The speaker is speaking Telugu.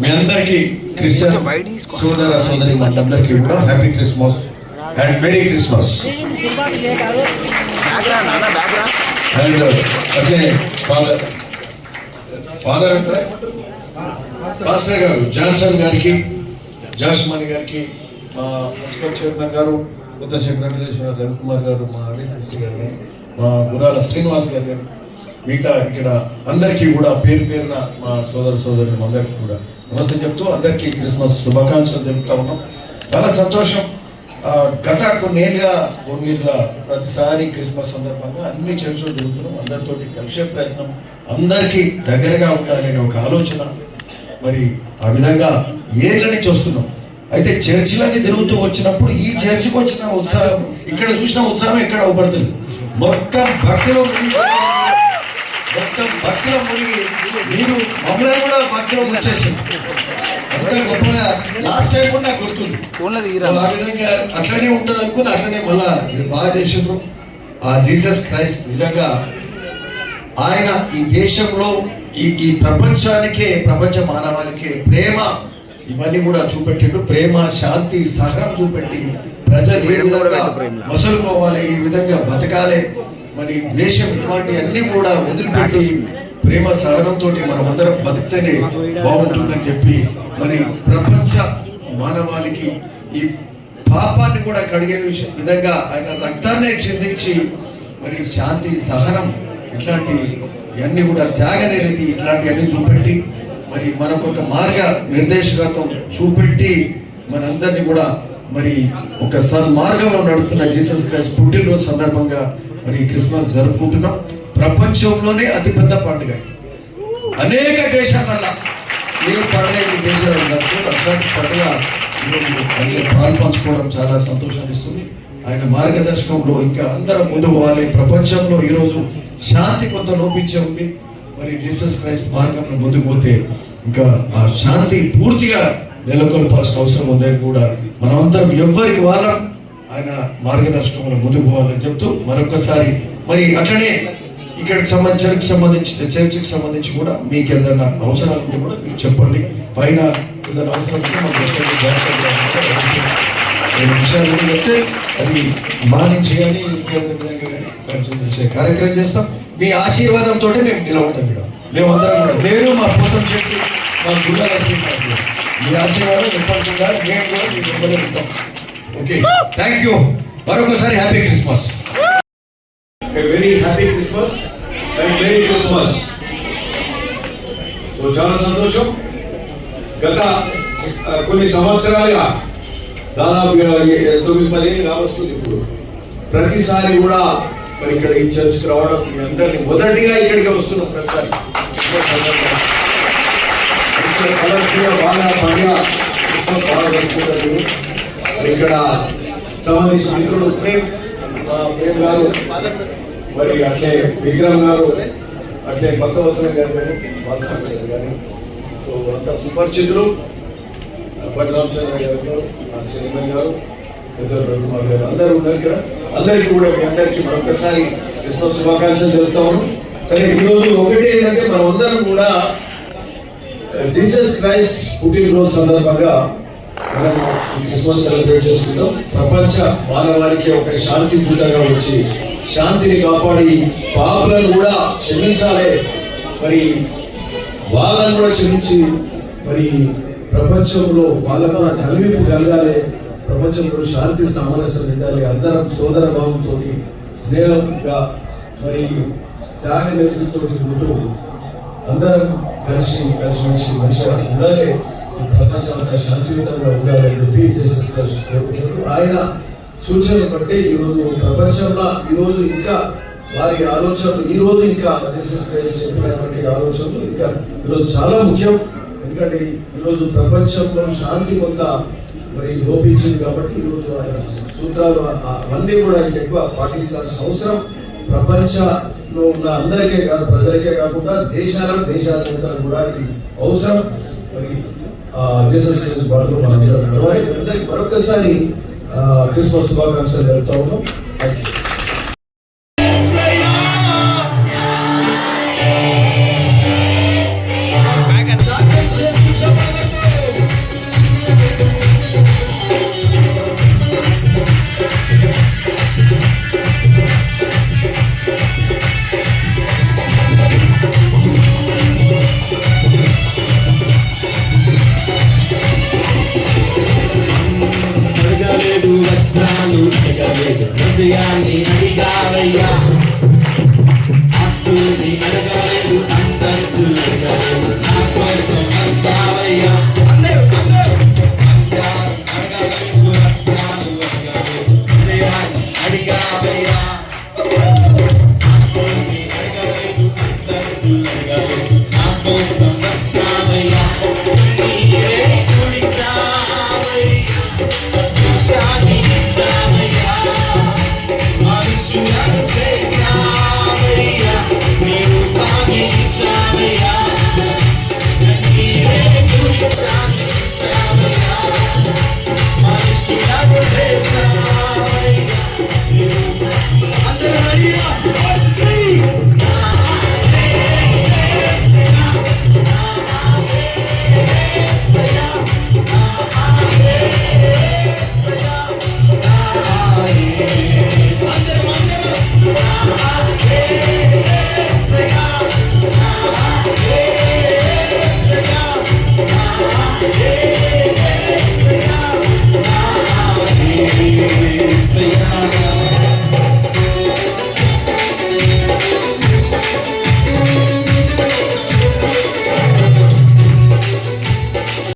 మీ అందరికీ క్రిస్టియన్. సోదర సోదరి మనందరికీ కూడా happy Christmas and merry Christmas and అట్లే ఫాదర్ ఫాదర్ అంటే పాస్టర్ గారు జాన్సన్ గారికి జాస్మాని గారికి మా మున్సిపల్ చైర్మన్ గారు కొత్త సెక్రటరీ రవికుమార్ గారు మా అడిసిస్టి గారు మా గురాల శ్రీనివాస్ గారు గారు మిగతా ఇక్కడ అందరికీ కూడా పేరు పేరున మా సోదర సోదరులు అందరికీ కూడా నమస్తే చెప్తూ అందరికీ క్రిస్మస్ శుభాకాంక్షలు చెప్తా ఉన్నాం. చాలా సంతోషం. గత కొన్నేళ్ళుగా భువనగిరిలో ప్రతిసారి క్రిస్మస్ సందర్భంగా అన్ని చర్చలు జరుగుతున్నాం అందరితోటి కలిసే ప్రయత్నం అందరికీ దగ్గరగా ఉండాలనే ఒక ఆలోచన. మరి ఆ విధంగా ఏళ్ళ నుంచి వస్తున్నాం. అయితే చర్చిలన్నీ తిరుగుతూ వచ్చినప్పుడు ఈ చర్చికి వచ్చిన ఉత్సాహం ఇక్కడ చూసిన ఉత్సాహం ఎక్కడ అవపడుతుంది మొత్తం భక్తిలో మొత్తం భక్తిలో మునిగి మీరు మమ్మల్ని కూడా భక్తిలో వచ్చేసింది అంత గొప్పగా లాస్ట్ టైం కూడా నాకు గుర్తుంది. ఆ విధంగా అట్లనే ఉంటుంది అనుకుని అట్లనే మళ్ళా మీరు బాగా చేసిండ్రు. ఆ జీసస్ క్రైస్ట్ నిజంగా ఆయన ఈ దేశంలో ఈ ఈ ప్రపంచానికే ప్రపంచ మానవానికే ప్రేమ ఇవన్నీ కూడా చూపెట్టిండు. ప్రేమ శాంతి సహనం చూపెట్టి ప్రజలు ఏ విధంగా మసలుకోవాలి ఈ విధంగా బతకాలి మరి దేశం ఇటువంటి అన్ని కూడా వదిలిపెట్టి ప్రేమ సహనంతో మనం అందరం బతికితేనే బాగుంటుందని చెప్పి మరి ప్రపంచ మానవాళికి ఈ పాపాన్ని కూడా కడిగే విషయం విధంగా ఆయన రక్తాన్ని చిందించి మరి శాంతి సహనం ఇట్లాంటి ఇవన్నీ కూడా త్యాగనే త్యాగనిరతి ఇట్లాంటివన్నీ చూపెట్టి మరి మనకు ఒక మార్గ నిర్దేశకత్వం చూపెట్టి మనందరినీ కూడా మరి ఒక సన్మార్గంలో నడుపుతున్న జీసస్ క్రైస్ట్ పుట్టినరోజు సందర్భంగా మరి క్రిస్మస్ జరుపుకుంటున్నాం. ప్రపంచంలోనే అతిపెద్ద పండుగ. అనేక దేశాలలో ఏ పండుగ ఈ దేశాలు జరుపుకుంటూ అట్లాంటి పండుగ ఈరోజు పాలు పంచుకోవడం చాలా సంతోషాన్ని ఇస్తుంది ఆయన మార్గదర్శకంలో ఇంకా అందరం ముందు పోవాలి. ప్రపంచంలో ఈరోజు శాంతి కొంత లోపించే ఉంది. మరి జీసస్ క్రైస్ట్ మార్గంలో ముందుకు పోతే ఇంకా ఆ శాంతి పూర్తిగా నెలకొల్పాల్సిన అవసరం ఉందని కూడా మనమందరం ఎవ్వరికి వాళ్ళం. ఆయన మార్గదర్శకంలో ముందుకు పోవాలని చెప్తూ మరొకసారి మరి అట్లనే ఇక్కడికి సంబంధించి చర్చికి సంబంధించి చర్చికి సంబంధించి కూడా మీకు ఏదైనా అవసరాలు ఉంటే కూడా మీరు చెప్పండి. పైన ఏదైనా అవసరం ఉంటే మన జాగ్రత్తగా విషయాలు కూడా చెప్తే అది మార్నింగ్ చేయాలి కానీ చేసే కార్యక్రమం చేస్తాం. మీ ఆశీర్వాదంతో మేము నిలబడతాం మేడం. మేమందరం కూడా. నేను మా పోతం చెట్టు మా గుళ్ళ మీ ఆశీర్వాదం ఎప్పటికుండా మేము కూడా మీ వెంబడే ఉంటాం ఓకే థ్యాంక్ యూ మరొకసారి happy Christmas very happy Christmas and merry Christmas చాలా సంతోషం గత ఆ, కొన్ని సంవత్సరాలుగా దాదాపుగా ఏ- తొమ్మిది పది రావస్తుంది ఇప్పుడు ప్రతిసారి కూడా మరి ఇక్కడ ఈ చర్చ్కి రావడం మీ అందరినీ మొదటిగా ఇక్కడికి వస్తున్నాం ప్రతిసారి ఇక్కడ కలర్ఫుల్గా బాగా బాగా ఇక్కడ సంబంధించిన ప్రేమ్ గారు మరి అట్లే విక్రమ్ గారు అట్లే కొత్త వసన గారు కానీ సో అంత సుపరిచితులు పట్టి రామచంద్ర గారు చైర్మన్ గారు పెద్దలు రవికుమార్ గారు అందరూ ఉన్నారు ఇక్కడ అందరికీ కూడా మీ అందరికీ మరొకసారి క్రిస్మస్ శుభాకాంక్షలు తెలుపుతాము సరే ఈరోజు ఒకటి ఏంటంటే మనం అందరం కూడా జీసస్ క్రైస్ట్ పుట్టినరోజు సందర్భంగా మనం క్రిస్మస్ సెలబ్రేట్ చేసుకుంటాం. ప్రపంచ మానవాళికి ఒక శాంతి దూతగా వచ్చి శాంతిని కాపాడి పాపులను కూడా క్షమించాలి. మరి వాళ్ళను కూడా క్షమించి మరి ప్రపంచంలో వాళ్ళకు కూడా కలగాలి. ప్రపంచంలో శాంతి సామరస్యం ఉండాలి అందరం సోదర భావంతో స్నేహంగా మరి త్యాగ నిరతితో ఉంటూ అందరం కలిసి కలిసి మనిషి ఉండాలి. ఈ శాంతియుతంగా ఉండాలని చెప్పి జస్టిస్ క్రైస్ట్ ఆయన సూచనలు బట్టి ఈరోజు ప్రపంచంలో ఈరోజు ఇంకా వారి ఆలోచనలు ఈరోజు ఇంకా జస్టిస్ చెప్పినటువంటి ఆలోచనలు ఇంకా ఈరోజు చాలా ముఖ్యం. ఎందుకంటే ఈరోజు ప్రపంచంలో శాంతి కొంత మరి లోపించింది కాబట్టి ఈరోజు ఆయన సూత్రాలు ఆ- అవన్నీ కూడా ఎక్కువ పాటించాల్సిన అవసరం. ప్రపంచంలో ఉన్న అందరికీ కాదు ప్రజలకే కాకుండా దేశాలకు దేశాలకు కూడా ఇది అవసరం. మరి దేశ శ్రేష్ఠ బాధలు మనం అందరికీ మరొకసారి క్రిస్మస్ శుభాకాంక్షలు జరుపుతా ఉన్నాం. థ్యాంక్ యూ వజ్రాలు హృదయాన్ని